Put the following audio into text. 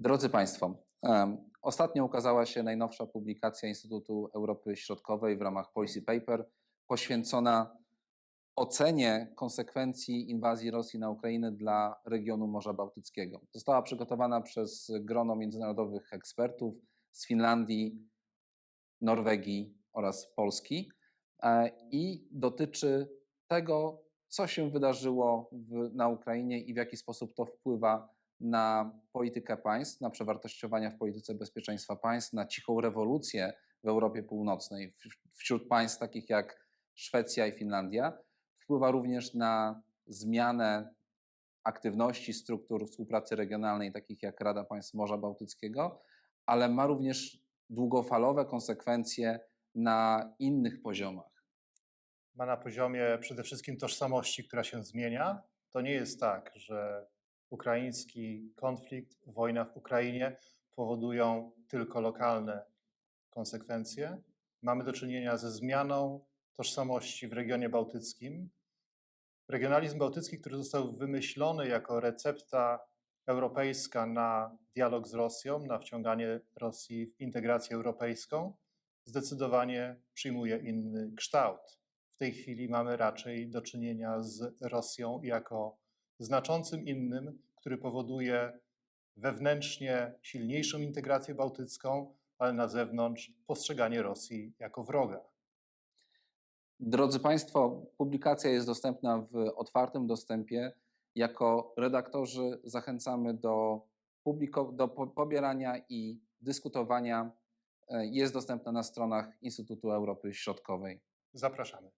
Drodzy Państwo, ostatnio ukazała się najnowsza publikacja Instytutu Europy Środkowej w ramach Policy Paper poświęcona ocenie konsekwencji inwazji Rosji na Ukrainę dla regionu Morza Bałtyckiego. Została przygotowana przez grono międzynarodowych ekspertów z Finlandii, Norwegii oraz Polski e, i dotyczy tego, co się wydarzyło w, na Ukrainie i w jaki sposób to wpływa na politykę państw, na przewartościowania w polityce bezpieczeństwa państw, na cichą rewolucję w Europie Północnej, wśród państw takich jak Szwecja i Finlandia. Wpływa również na zmianę aktywności struktur współpracy regionalnej, takich jak Rada Państw Morza Bałtyckiego, ale ma również długofalowe konsekwencje na innych poziomach. ma na poziomie przede wszystkim tożsamości, która się zmienia. To nie jest tak, że ukraiński konflikt, wojna w Ukrainie powodują tylko lokalne konsekwencje. Mamy do czynienia ze zmianą tożsamości w regionie bałtyckim. Regionalizm bałtycki, który został wymyślony jako recepta europejska na dialog z Rosją, na wciąganie Rosji w integrację europejską, zdecydowanie przyjmuje inny kształt. W tej chwili mamy raczej do czynienia z Rosją jako znaczącym innym, który powoduje wewnętrznie silniejszą integrację bałtycką, ale na zewnątrz postrzeganie Rosji jako wroga. Drodzy Państwo, publikacja jest dostępna w otwartym dostępie. Jako redaktorzy zachęcamy do, publiko- do po- pobierania i dyskutowania. E, Jest dostępna na stronach Instytutu Europy Środkowej. Zapraszamy.